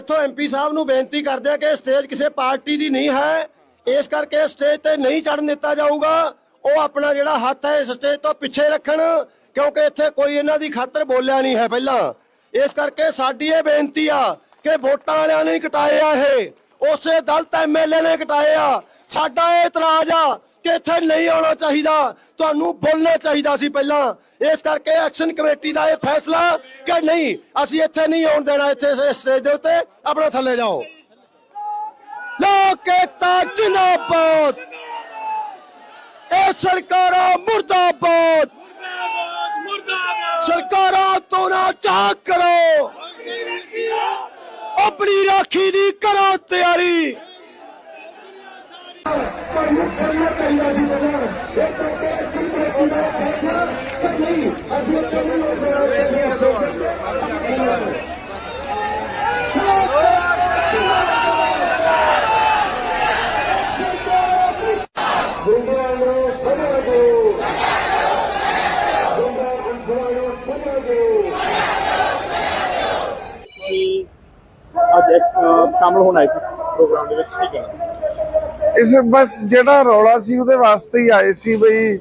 ਇੱਥੋਂ ਐਮਪੀ ਸਾਹਿਬ ਨੂੰ ਬੇਨਤੀ ਕਰਦੇ ਆ ਕਿ ਸਟੇਜ ਕਿਸੇ ਪਾਰਟੀ ਦੀ ਨਹੀਂ ਹੈ। ਇਸ ਕਰਕੇ ਸਟੇਜ ਤੇ ਨਹੀਂ ਚੜਨ ਦਿੱਤਾ ਜਾਊਗਾ। ਉਹ ਆਪਣਾ ਜਿਹੜਾ ਹੱਥ ਹੈ, ਇਸ ਸਟੇਜ ਤੋਂ ਪਿੱਛੇ ਰੱਖਣ, ਕਿਉਂਕਿ ਇੱਥੇ ਕੋਈ ਇਹਨਾਂ ਦੀ ਖਾਤਰ ਬੋਲਿਆ ਨਹੀਂ ਹੈ ਪਹਿਲਾਂ। ਇਸ ਕਰਕੇ ਸਾਡੀ ਇਹ ਬੇਨਤੀ ਆ ਕਿ ਵੋਟਾਂ ਵਾਲਿਆਂ ਨੇ ਹੀ ਕਟਾਏ ਆ ਇਹ। ਉਸੇ ਦਲਤ ਐਮਐਲਏ ਨੇ ਕਟਾਏ ਆ। ਸਾਡਾ ਇਹ ਇਤਰਾਜ਼ ਆ ਕਿ ਇੱਥੇ ਨਹੀਂ ਆਉਣਾ ਚਾਹੀਦਾ। ਤੁਹਾਨੂੰ ਬੋਲਣਾ ਚਾਹੀਦਾ ਸੀ ਪਹਿਲਾਂ। ਇਸ ਕਰਕੇ ਐਕਸ਼ਨ ਕਮੇਟੀ ਦਾ ਇਹ ਫੈਸਲਾ ਕਿ ਨਹੀਂ, ਅਸੀਂ ਇੱਥੇ ਨਹੀਂ ਆਉਣ ਦੇਣਾ, ਇੱਥੇ ਇਸ ਸਟੇਜ ਦੇ ਉੱਤੇ ਆਪਣਾ ਥੱਲੇ ਜਾਓ। ਲੋਕ ਏਕਤਾ ਜਿੰਦਾਬਾਦ। ਇਹ ਸਰਕਾਰਾਂ ਮੁਰਦਾਬਾਦ। ਸਰਕਾਰਾਂ ਤੋਂ ਨਾ ਚਾਹ ਕਰੋ। ਆਪਣੀ ਰਾਖੀ ਦੀ ਕਰੋ ਤਿਆਰੀ ਤੁਹਾਨੂੰ ਕਰਨਾ ਚਾਹੀਦਾ ਸੀ ਪਹਿਲਾਂ ਇਹ ਕਰਕੇ ਐਕਸ਼ਨ ਕਮੇਟੀ ਦਾ ਫੈਸਲਾ ਕਿ ਨਹੀਂ ਅਸੀਂ ਇੱਥੇ ਨਹੀਂ ਆਉਣ ਅੱਜ ਇੱਕ, ਸ਼ਾਮਲ ਹੋਣਾ ਇਸ ਪ੍ਰੋਗਰਾਮ ਦੇ ਵਿੱਚ ਠੀਕ ਹੈ ਇਸ ਬਸ ਜਿਹੜਾ ਰੌਲਾ ਸੀ ਉਹਦੇ ਵਾਸਤੇ ਹੀ ਆਏ ਸੀ ਬਈ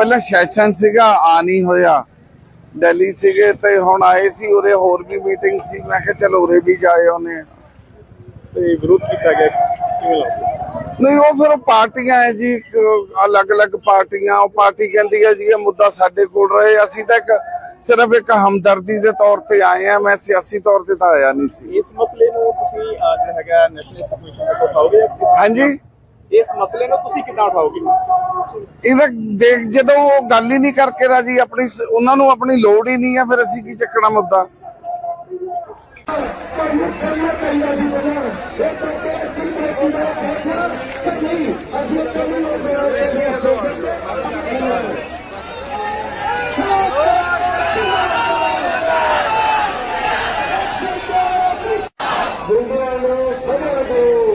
ਪਹਿਲਾਂ ਸੈਸ਼ਨ ਸੀਗਾ ਆ ਨਹੀਂ ਹੋਇਆ। ਦਿੱਲੀ ਸੀਗੇ ਤੇ ਹੁਣ ਆਏ ਸੀ ਉਰੇ ਹੋਰ ਵੀ ਮੀਟਿੰਗ ਸੀ। ਮੈਂ ਕਿਹਾ ਚਲੋ ਉਰੇ ਵੀ ਜਾਏ ਉਹਨੇ। ਤੇ ਵਿਰੋਧ ਕੀਤਾ ਗਿਆ ਕਿਵੇਂ ਲੱਗਦਾ? ਨਹੀਂ ਉਹ ਫਿਰ ਪਾਰਟੀਆਂ ਹੈ ਜੀ ਅਲੱਗ-ਅਲੱਗ ਪਾਰਟੀਆਂ। ਉਹ ਪਾਰਟੀ ਕਹਿੰਦੀ ਹੈ ਜੀ ਇਹ ਮੁੱਦਾ ਸਾਡੇ ਕੋਲ ਰਹੇ। ਅਸੀਂ ਤਾਂ ਇੱਕ ਸਿਰਫ ਇੱਕ ਹਮਦਰਦੀ ਦੇ ਤੌਰ ਤੇ ਆਏ ਆ। ਮੈਂ ਸਿਆਸੀ ਤੌਰ ਤੇ ਤਾਂ ਆਇਆ ਨਹੀਂ ਸੀ। ਇਸ ਮਸਲੇ ਨੂੰ ਤੁਸੀਂ ਜਿਹੜਾ ਹੈਗਾ ਨੈਸ਼ਨਲ ਦੇ ਕੋਲ ਕਿੱਦਾਂ? ਹਾਂਜੀ। ਇਸ ਮਸਲੇ ਨੂੰ ਤੁਸੀਂ ਕਿੱਦਾਂ ਉਠਾਓਗੇ? ਇਹਦਾ ਦੇਖ ਜਦੋਂ ਉਹ ਗੱਲ ਹੀ ਨਹੀਂ ਕਰਕੇ ਰਾਜੀ ਆਪਣੀ ਉਹਨਾਂ ਨੂੰ ਆਪਣੀ ਲੋੜ ਹੀ ਨਹੀਂ ਹੈ ਫਿਰ ਅਸੀਂ ਕੀ ਚੱਕਣਾ ਮੁੱਦਾ? ਤੁਹਾਨੂੰ ਕਰਨਾ ਚਾਹੀਦਾ ਸੀ ਪਹਿਲਾਂ। ਇਹ ਕਰਕੇ ਐਕਸ਼ਨ ਕਮੇਟੀ ਦਾ ਫੈਸਲਾ ਕਿ ਨਹੀਂ ਅਸੀਂ ਇੱਥੇ ਨਹੀਂ ਆਉਣ ਦੇਣਾ ਗੁੰਡਿਆਂ ਨੂੰ ਫੜੋ ਦਿਓ